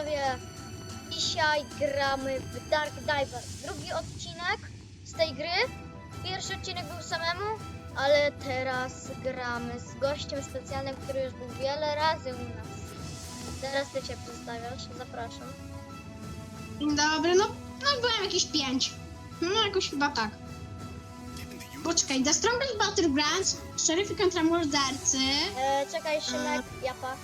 widzowie, dzisiaj gramy w Dark Diver. Drugi odcinek z tej gry. Pierwszy odcinek był samemu, ale teraz gramy z gościem specjalnym, który już był wiele razy u nas. Teraz ty się przedstawiasz, zapraszam. Dzień dobry, no, no byłem jakieś pięć. No jakoś chyba tak. Poczekaj, The Strongest Battlegrounds, szeryfy kontra mordercy. E, czekaj, Szymek, japa.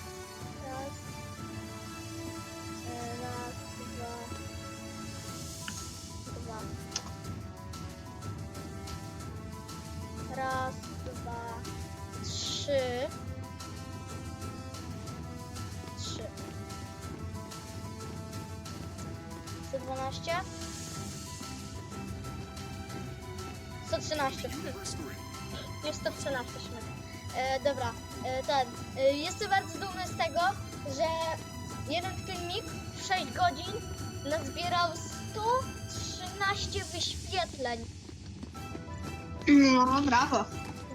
112. 113. Nie 113 Szymek. E, dobra, e, ten. E, jestem bardzo dumny z tego, że jeden filmik w 6 godzin nazbierał 113 wyświetleń. No, brawo.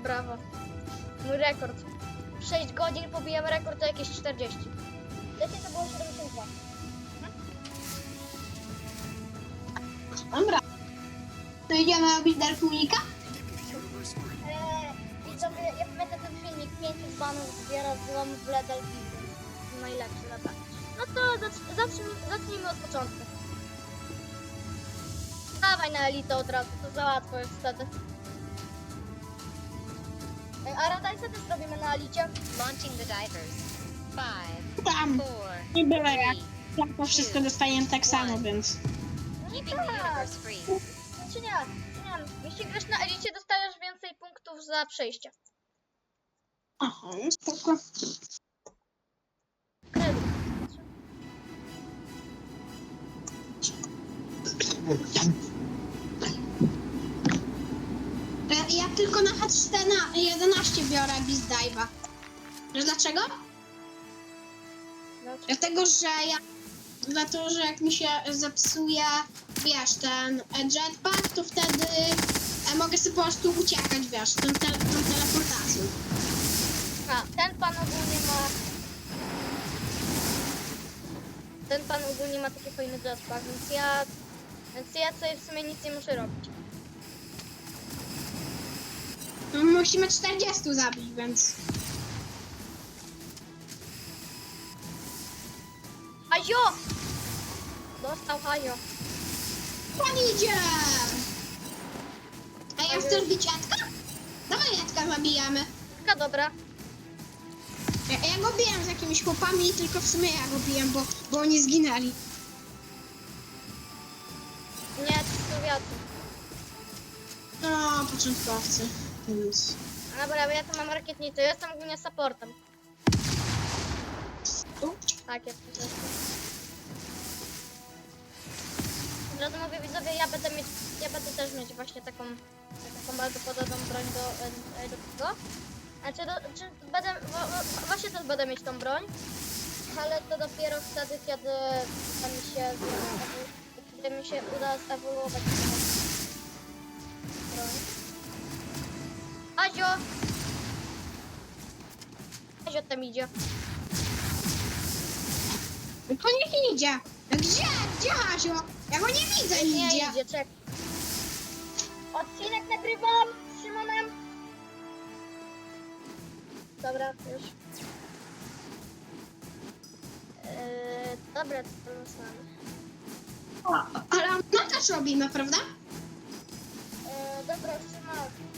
Brawo. Mój rekord. W 6 godzin pobijamy rekord to jakieś 40. Wtedy to było 72. To idziemy robić Dark Unika? Eee, widzowie, ja pamiętam ten filmik 500 banów zbiera złom w Ledal. Najlepszy lata. No to zacz- zacznijmy, zacznijmy od początku. Dawaj na elitę od razu, to za łatwo jest wtedy. Ej, A Radajsa też robimy na elicie. Launching the divers. Five, Tam. four, Nie byle jak. Jak to wszystko dostajemy tak samo, więc... No Keeping the tak. universe free. Czy nie? Czy nie? Jeśli grasz na elicie, dostajesz więcej punktów za przejście. Aha, spoko. Kredyt. Ja, ja tylko na H11 biorę Beast Dive'a. Wiesz dlaczego? Dlaczego? Dlatego, że ja... Dlatego, że jak mi się zepsuje, wiesz, ten e, jetpack, to wtedy e, mogę sobie po prostu uciekać, wiesz, tą, te, tą teleportacją. A, ten pan ogólnie ma... Ten pan ogólnie ma taki fajny jetpack, więc ja... Więc ja tutaj w sumie nic nie muszę robić. No, Musimy 40 zabić, więc... Hajio! Dostał Hajio. Pan idzie! A ja chcesz bić Edka? Dawaj Edka zabijamy. Taka dobra. Ja, ja go biłem z jakimiś chłopami, tylko w sumie ja go biłem, bo, bo oni zginęli. Nie, to są wiatry. No, początkowcy. Więc... Dobra, bo ja tu mam rakietnicę, jestem ogólnie supportem. Tu? Jest. jest. Od razu mówię widzowie, ja będę mieć, ja będę też mieć właśnie taką, taką bardzo podobną broń do, e, do tego. Znaczy, do, czy będę, właśnie też będę mieć tą broń, ale to dopiero wtedy, kiedy mi się, kiedy mi się uda zewoluować broń. Azio! Azio tam idzie. To niech idzie. Gdzie? Gdzie Azio? Ja go nie widzę Nie nigdzie. idzie, czek. Odcinek nagrywam z Szymonem. Dobra, już. Eee, dobra, to pomyślałem. O, ale my też robimy, prawda? Eee, dobra, Szymon.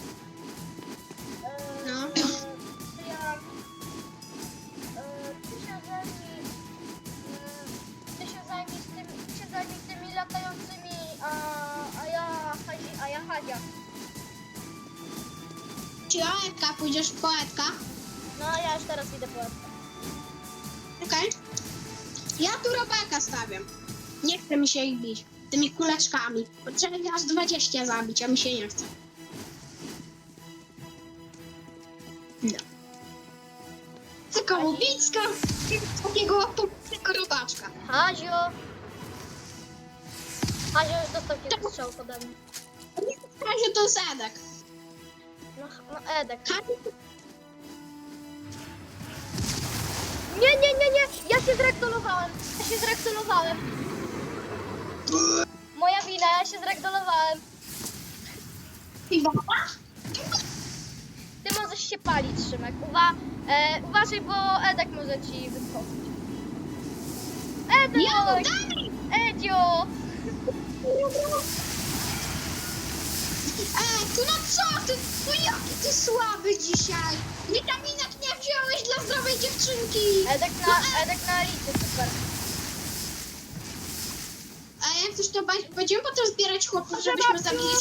Ja Edka pójdziesz po Edka? No, ja już teraz idę po Edka. Okej. Ja tu robaka stawiam. Nie chce mi się ich bić. Tymi kuleczkami. Trzeba ich aż 20 zabić, a mi się nie chce. No. Tylko łubicka takiego łapowego robaczka. Hazio! Hazio już dostał kilka strzał ode mnie. W razie to jest Edek. No, no Edek. Nie, nie, nie, nie! Ja się zrektolowałem! Ja się zrektolowałem! Moja wina, ja się zrektolowałem. Ty możesz się palić, Szymek. Uwa e, uważaj, bo Edek może ci wyskoczyć. Edek! Edzio! Ej, tu no co ty? No jaki ty słaby dzisiaj? Witaminek nie wziąłeś dla zdrowej dziewczynki. Edek na, Edek na elity, super. A jak coś to ba- będziemy potem zbierać chłopów, żebyśmy zabili.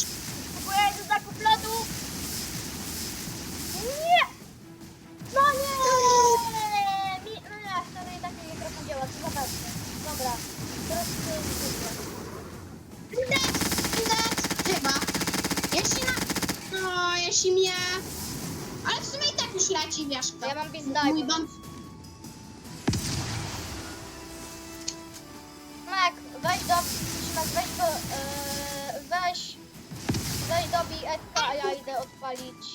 Jeśli mnie... Ale w sumie i tak już leci, wiesz kto. Ja mam biz Mój dom... Szymek, weź do... Weź do... Yy, weź... Weź do BSK, a ja idę odpalić.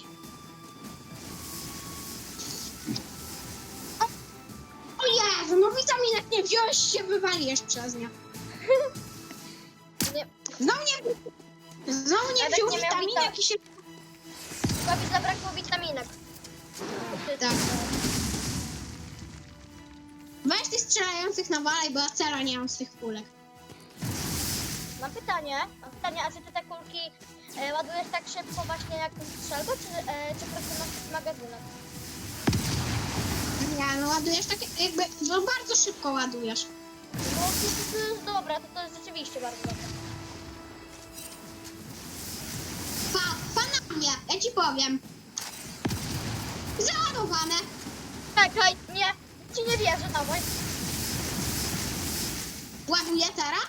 O Jezu, no witaminek nie wziąłeś, się wywaliłeś przez nie. Nie, Znowu nie... Znowu nie Edek wziął nie miał witaminek wita- i się... mi zabrakło witaminek. Tak. Weź tych strzelających nawalaj, bo ja cela nie mam z tych kulek. Mam pytanie, mam pytanie, a czy ty te kulki e, ładujesz tak szybko właśnie jak strzelbę, czy, e, czy po prostu masz magazynek? Nie, no ładujesz tak jakby... No bardzo szybko ładujesz. No to, to, jest dobre, to, to jest rzeczywiście bardzo dobre. Mnie, ja ci powiem. Załadowane. Czekaj, nie, ci nie wierzę, dawaj. Ładuję teraz?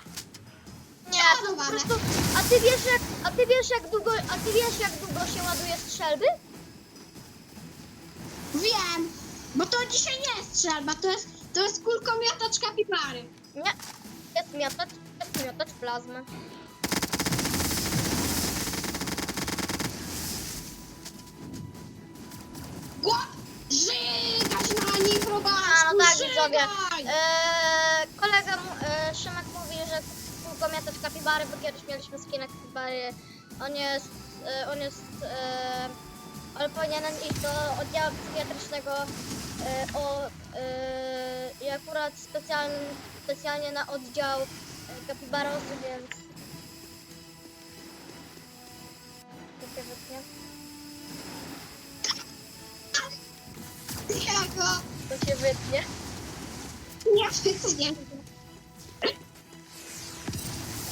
Nie, to po prostu, a ty wiesz jak, a ty wiesz jak długo, a ty wiesz jak długo się ładuje strzelby? Wiem, bo to dzisiaj nie jest strzelba, to jest, to jest kulkomiotacz kapibary. Nie, jest miotacz, jest miotacz plazmy. Głop! Żygać na probaczku, A, no tak, widzowie. Eee, kolega e, Szymek mówi, że kółko miotacz kapibary, bo kiedyś mieliśmy skinę kapibary. On jest, e, on jest, e, on powinienem iść do oddziału psychiatrycznego e, o, e, i akurat specjalnie, specjalnie na oddział e, kapibarozy, więc... Się wytnie. Jego, To się wytnie. nie.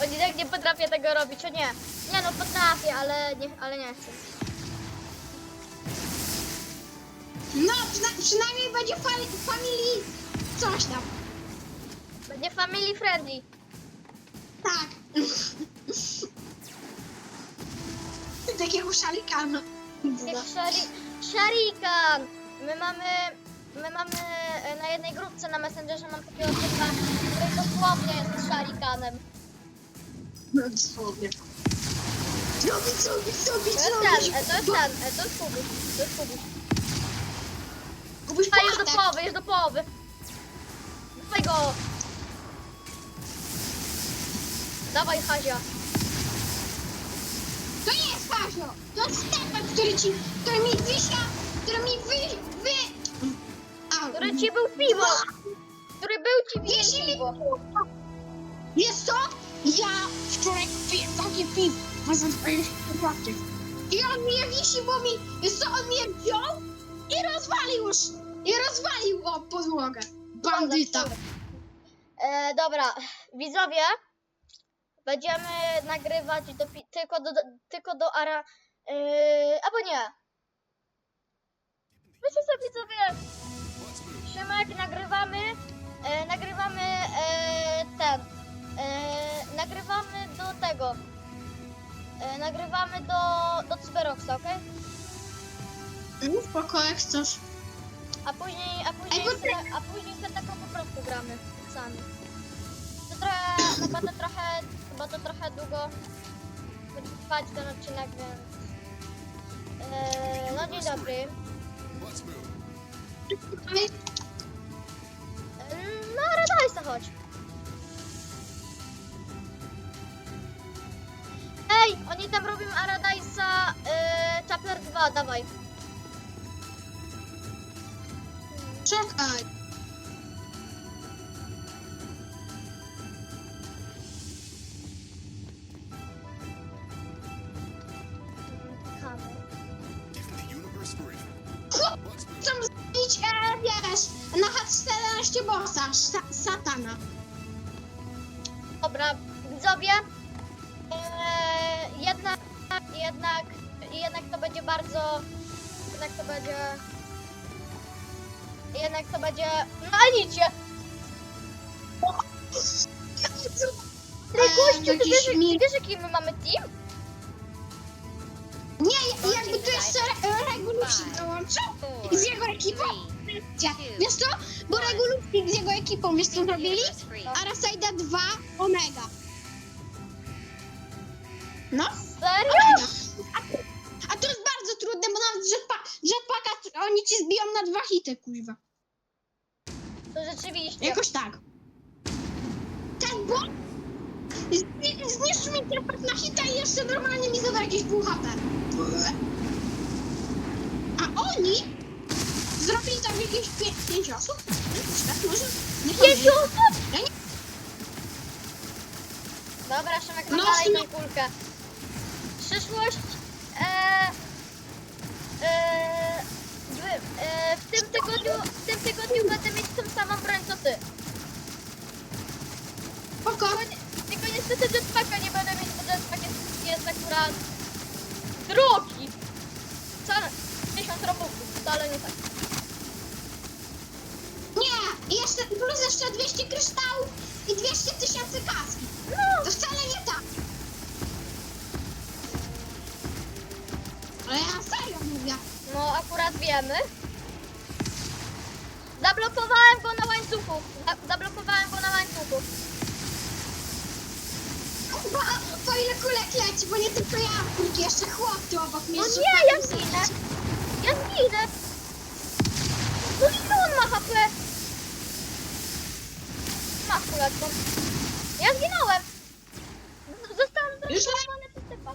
O nie, jak nie potrafię tego robić, o nie. Nie no, potrafię, ale nie, ale nie chcę. No, przyna przynajmniej będzie fa- family coś tam. Będzie family friendly. Tak. Takiego szalikana. Jak szari, szarikan! My mamy, my mamy e, na jednej grupce na Messengerze mam takiego typa, który dosłownie jest szarikanem. No dosłownie. Zrobić, zrobić, zrobić, To jest ten, e, to jest ten, e, to jest Kubuś, to jest Kubuś. Kubuś A już do połowy, już do połowy. Dawaj go! Dawaj Hazia. To nie jest Hasio, to jest Stefan, który ci, który mi wyśla, który mi wy, wy... Który ci był piwo! Który był ci mi piwo. Jest to? Ja wczoraj kupiłem takie piwo za 20 złotych. I on mnie wisi, bo mi, jest to, on mnie wziął i rozwalił już, i rozwalił o podłogę. Bandyta. E, dobra, widzowie, będziemy nagrywać do, pi- tylko do, tylko do ara... E, albo nie. Wiecie co, widzowie? Szymek, nagrywamy, e, nagrywamy e, ten, e, nagrywamy do tego, e, nagrywamy do, do Cyberoxa, okej? No spoko, jak chcesz. A później, a później, Ej, bo se, a później se taką po prostu gramy sami. To trochę, chyba to trochę, chyba to trochę długo będzie trwać ten odcinek, więc... Eee, no dzień dobry. No, Radajsa, chodź. Ej, oni tam robią Aradajsa yy, chapter 2, dawaj. Czekaj. Wiesz, jaki my mamy team? Nie, jakby tu jeszcze re, Regulusik dołączył Four, z jego ekipą. Wiesz co? Bo Regulusik z jego ekipą, wiesz co zrobili? Arasida 2 Omega. No? Serio? Omega. A, to jest bardzo trudne, bo nawet jetpack, jetpacka oni ci zbiją na dwa hity, kuźwa. To rzeczywiście. Jakoś tak. Ten bot zniszczył mi jetpack na hita i jeszcze normalnie mi zada jakieś pół HP. A oni zrobili tam jakieś pię- pięć osób? Tak, może? Nie Pięciu pamiętam. osób! Ja nie- Dobra, Szymek, No, tą kulkę. Przyszłość. E, e, w, e, w tym tygodniu, w tym tygodniu będę mieć tą samą broń co ty. Spoko. Tylko, ni- tylko niestety jetpacka nie będę mieć, bo jetpack jest, jest akurat drogi. Co? 1000 robuxów, wcale nie tak. Nie, i jeszcze plus jeszcze 200 kryształów i 200 tysięcy kaski. No, To wcale nie tak. Ale ja serio mówię. no akurat wiemy. Zablokowałem go na łańcuchu. Za- Zablokowałem go na łańcuchu. Kurwa, po ile kulek leci, bo nie tylko ja, kurki, jeszcze chłop tu obok mnie. No nie, ja zginę. Ja zginę. No i on ma HP. Ma kuleczką. Ja zginąłem. Zostałem Już zablokowany przez typa.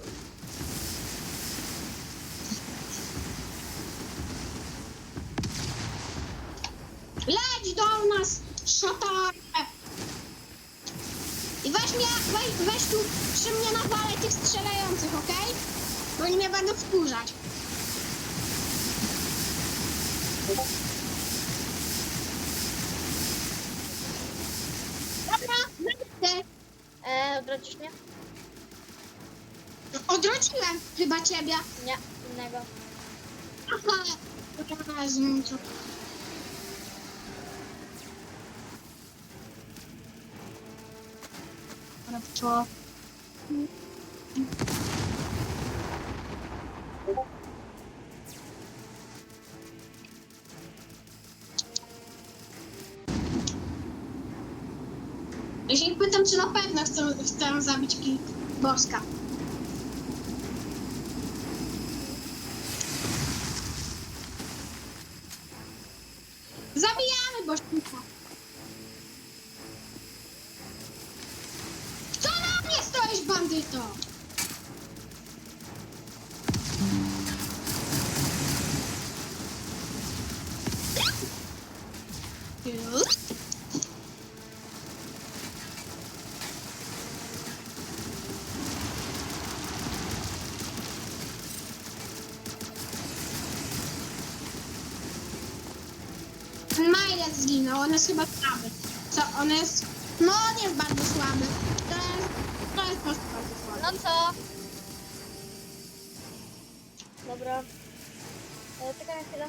Leć do nas, szatarze. I weź mnie, weź, weź tu przy mnie nawalę tych strzelających, okej? Bo oni mnie będą wkurzać. Dobra, będę. Eee, odwrócisz mnie? Odrodziłem chyba ciebie. Nie, innego. Aha, rozumiem co. Co? Chcą, chcą zabić boska. Zabijamy bośnika. Co na mnie stoisz, bandyto? Zginął, on jest chyba słaby. Co, on jest... No, on jest bardzo słaby. To jest... To jest po prostu bardzo słaby. No co? Dobra. E, czekaj na chwilę.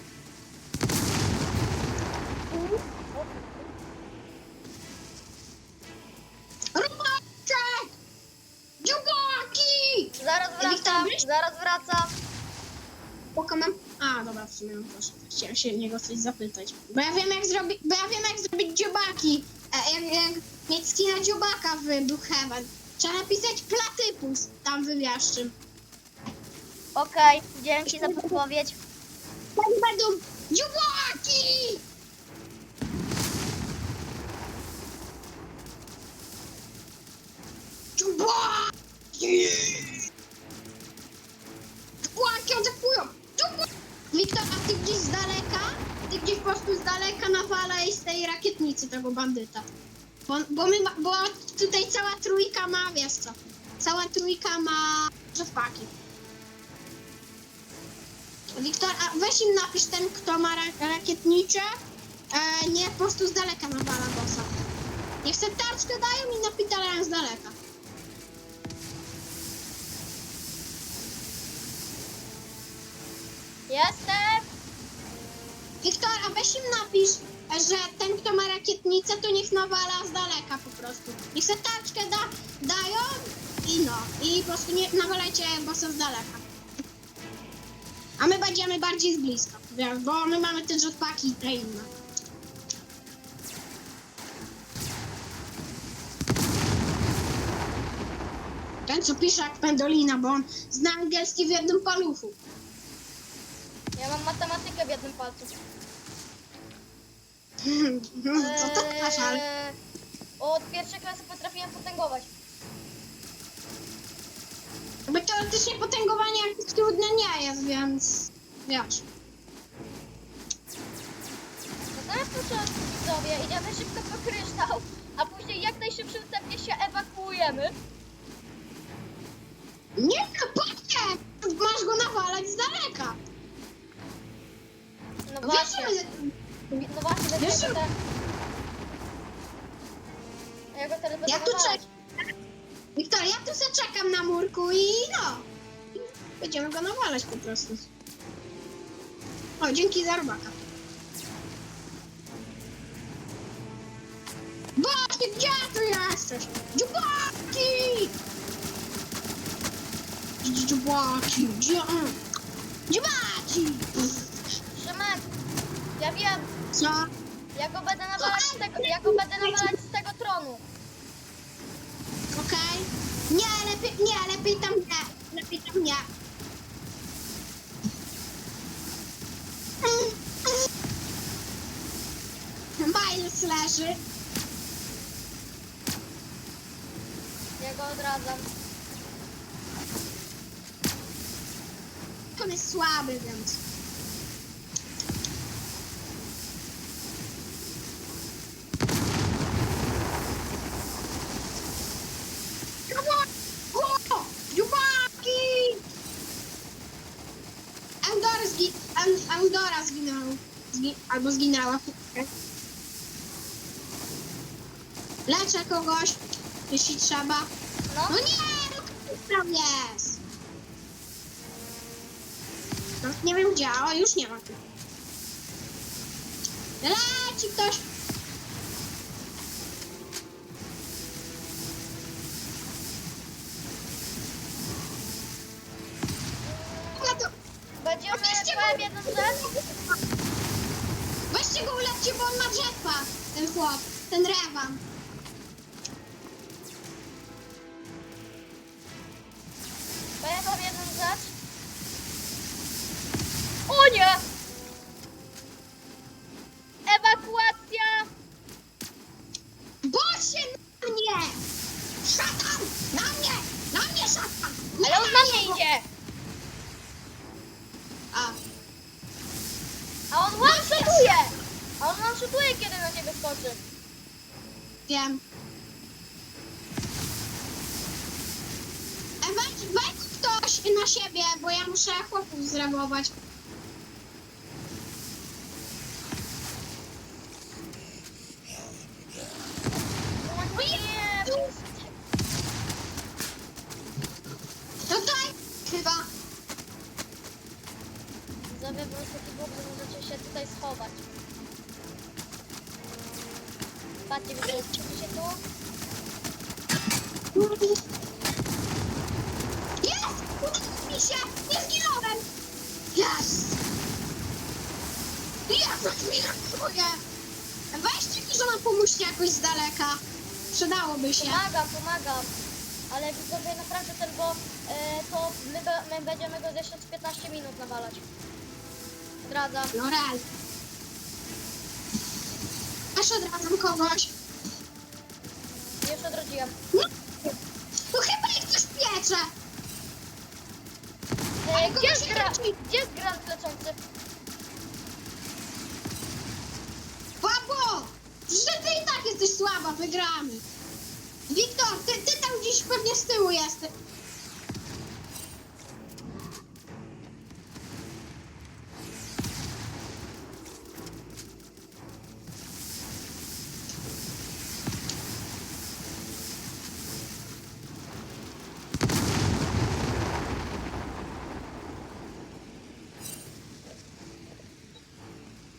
Dobra, w sumie proszę. Chciałem się niego coś zapytać. Bo ja wiem jak zrobić, bo ja wiem jak zrobić dziobaki. E, jak, jak mieć skina dziobaka w Brookhaven. Trzeba napisać platypus tam wywiaszczym. Okej, dzięki za podpowiedź. Tak będą dziobaki! Dziobaki! Dziobaki atakują! Wiktor, a ty gdzieś z daleka? Ty gdzieś po prostu z daleka nawalaj z tej rakietnicy tego bandyta. Bo, bo, my, bo tutaj cała trójka ma, wiesz co, cała trójka ma żywpaki. Wiktor, a weź im napisz ten, kto ma ra rakietnicze, e, nie po prostu z daleka nawala bossa. Niech se tarczkę dają i napitalają z daleka. Jestem! Wiktor, a weź im napisz, że ten, kto ma rakietnicę, to niech nawala z daleka po prostu. Niech se tarczkę da, dają i no. I po prostu nie nawalajcie bossa z daleka. A my będziemy bardziej z bliska, bo my mamy te jetpacki i te inne. Ten, co pisze jak pendolina, bo on zna angielski w jednym paluchu. Ja mam matematykę w jednym palcu. Co to masz, ale... Eee, Od pierwszej klasy potrafiłem potęgować. Bo teoretycznie potęgowanie jakieś trudne nie jest, więc wiesz. No teraz początku widzowie, idziemy szybko po kryształ, a później jak najszybszym tempie się ewakuujemy. Nie, no po nie! Masz go nawalać z daleka. No właśnie, że... no właśnie, Wiesz, będę że- go teraz... Ja go Ja tu nawalać. czekam. Wiktor, ja tu se czekam na murku i no. Będziemy go nawalać po prostu. O, dzięki za robaka. Boki, gdzie tu jesteś? Dziubaki! Dziubaki, gdzie? Dziubaki! Szymek, ja wiem, Co? ja go będę nawalać z tego, ja go będę nawalać z tego tronu. Okej? Nie, lepiej, nie, lepiej tam nie. Lepiej tam nie. Miles leży. Ja go odradzam. On jest słaby, więc. Albo zginęła. Leczę kogoś, jeśli trzeba. No, No nie, no tam jest. No, nie wiem gdzie, o już nie ma. Leci ktoś. To będziemy, go. jedną rzecz. Weźcie go ulepcie, bo on ma drzewa. Ten chłop, ten rewan. Na siebie, bo ja muszę chłopów zremować. O nie! Tutaj chyba. Widzowie, po prostu taki bóg, że możecie się tutaj schować. Patrzcie, widzowie, się tu. Jest! Udało mi się! Nie zginąłem! Jest! Jezus mi ratuje! Weźcie mi, że nam pomóżcie jakoś z daleka. Przydałoby się. Pomagam, pomagam. Ale naprawdę ten bo e, to my, be- my będziemy go jeszcze z 15 minut nawalać. Odradzam. No real. Aż odradzam kogoś. Już odrodziłem. No, no chyba ich coś piecze. E, Ale gdzie, jest gra, gdzie jest grant leczący? Łap że ty i tak jesteś słaba, wygramy. Wiktor, ty, ty tam gdzieś pewnie z tyłu jesteś.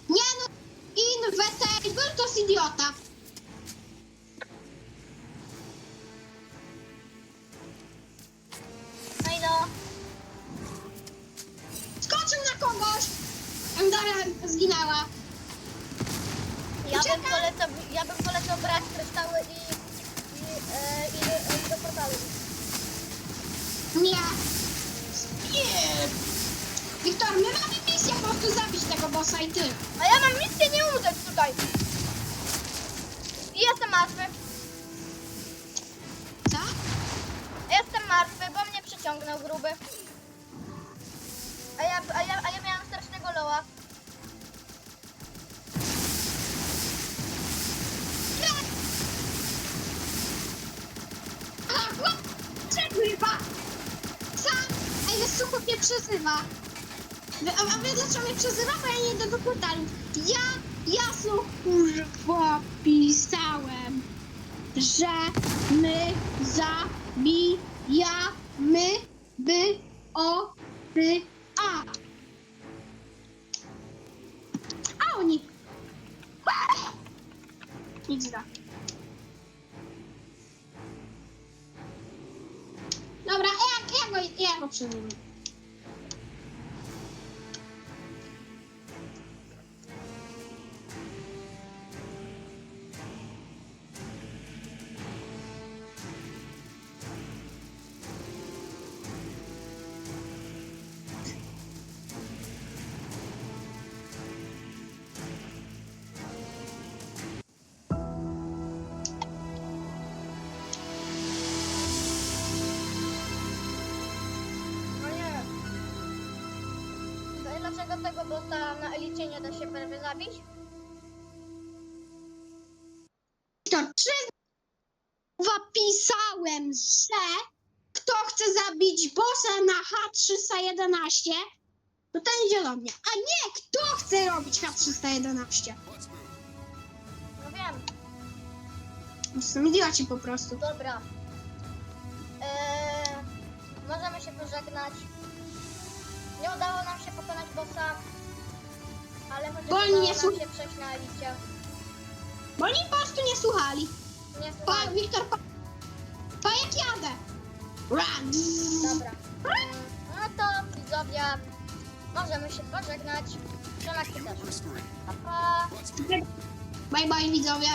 Nie no, to idiota. Gruby. A ja, a ja, a ja miałem strasznego loła. Przegrywa. Sam, a ile sucho mnie przezywa. Wy- A, a wie dlaczego mnie przezywa? Bo ja nie do portalu. Ja jasno kurwa pisałem, że my zabijamy by o ty a. A oni. Nic da. Dobra, ja, ja go, go. Zabić? To czy pisałem, że kto chce zabić bossa na H311, to ten idzie do mnie. A nie, kto chce robić H311. Let's move. No wiem. To są idioci po prostu. Dobra. Eee, możemy się pożegnać. Nie udało nam się pokonać bossa. Ale chociaż Bo oni udało nie nam słu- się przejść na elicie. Bo oni po prostu nie słuchali. Nie Pa, słuchaj. Wiktor, pa, pa jak jadę. Run. Dobra. No to widzowie, możemy się pożegnać. Przemek ty też. Universe 3. Pa, pa. Bye bye widzowie.